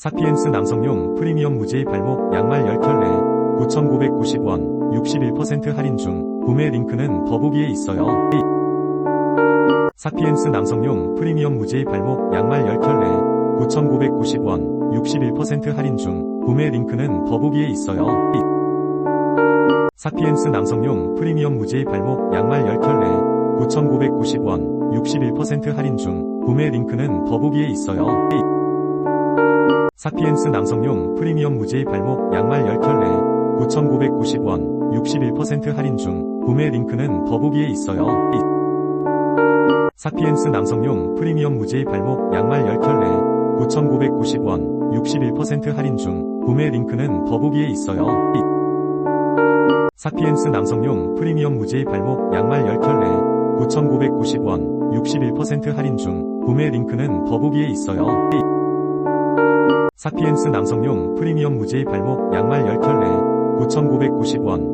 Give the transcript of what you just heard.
사피엔스 남성용 프리미엄 무제의 발목 양말 10켤레 9,990원 61% 할인 중 구매 링크는 더보기에 있어요. 사피엔스 남성용 프리미엄 무제의 발목 양말 10켤레 9,990원 61% 할인 중 구매 링크는 더보기에 있어요. 사피엔스 남성용 프리미엄 무제의 발목 양말 10켤레 9,990원 61% 할인 중 구매 링크는 더보기에 있어요. 사피엔스 남성용 프리미엄 무제의 발목 양말 10켤레 9,990원 61% 할인 중 구매 링크는 더보기에 있어요. 사피엔스 남성용 프리미엄 무제의 발목 양말 10켤레 9,990원 61% 할인 중 구매 링크는 더보기에 있어요. 사피엔스 남성용 프리미엄 무제의 발목 양말 10켤레 9,990원 61% 할인 중 구매 링크는 더보기에 있어요. 사피엔스 남성용 프리미엄 무제의 발목 양말 10켤레 9,990원